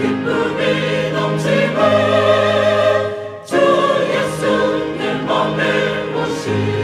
기쁨이 넘치네 주 예수 내 맘에 오신